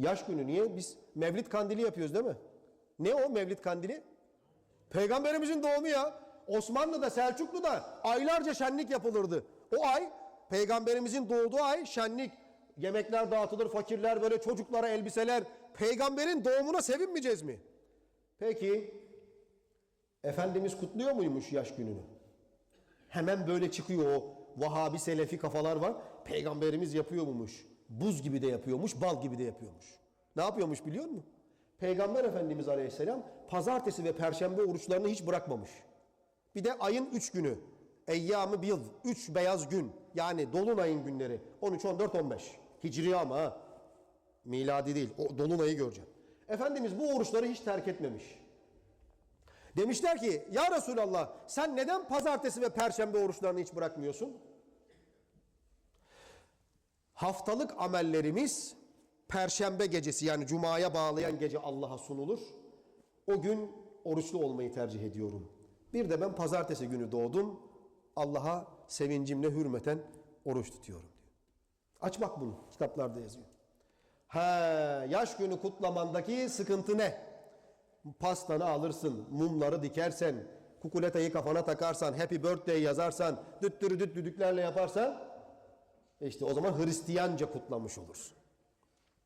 Yaş günü niye? Biz Mevlid kandili yapıyoruz değil mi? Ne o Mevlid kandili? Peygamberimizin doğumu ya. Osmanlı'da, Selçuklu'da aylarca şenlik yapılırdı. O ay peygamberimizin doğduğu ay şenlik. Yemekler dağıtılır, fakirler böyle çocuklara elbiseler. Peygamberin doğumuna sevinmeyeceğiz mi? Peki Efendimiz kutluyor muymuş yaş gününü? Hemen böyle çıkıyor o Vahabi Selefi kafalar var. Peygamberimiz yapıyor muymuş? Buz gibi de yapıyormuş, bal gibi de yapıyormuş. Ne yapıyormuş biliyor musun? Peygamber Efendimiz Aleyhisselam pazartesi ve perşembe oruçlarını hiç bırakmamış. Bir de ayın üç günü. Eyyam-ı bil, üç beyaz gün. Yani dolunayın günleri. 13, 14, 15. Hicri ama ha. Miladi değil. O dolunayı göreceğim. Efendimiz bu oruçları hiç terk etmemiş. Demişler ki ya Resulallah sen neden pazartesi ve perşembe oruçlarını hiç bırakmıyorsun? Haftalık amellerimiz perşembe gecesi yani cumaya bağlayan gece Allah'a sunulur. O gün oruçlu olmayı tercih ediyorum. Bir de ben pazartesi günü doğdum. Allah'a sevincimle hürmeten oruç tutuyorum diyor. Aç bak bunu kitaplarda yazıyor. Ha, yaş günü kutlamandaki sıkıntı ne? Pastanı alırsın, mumları dikersen, kukuletayı kafana takarsan, happy birthday yazarsan, düttürü düt düdüklerle yaparsan, işte o zaman Hristiyanca kutlamış olursun.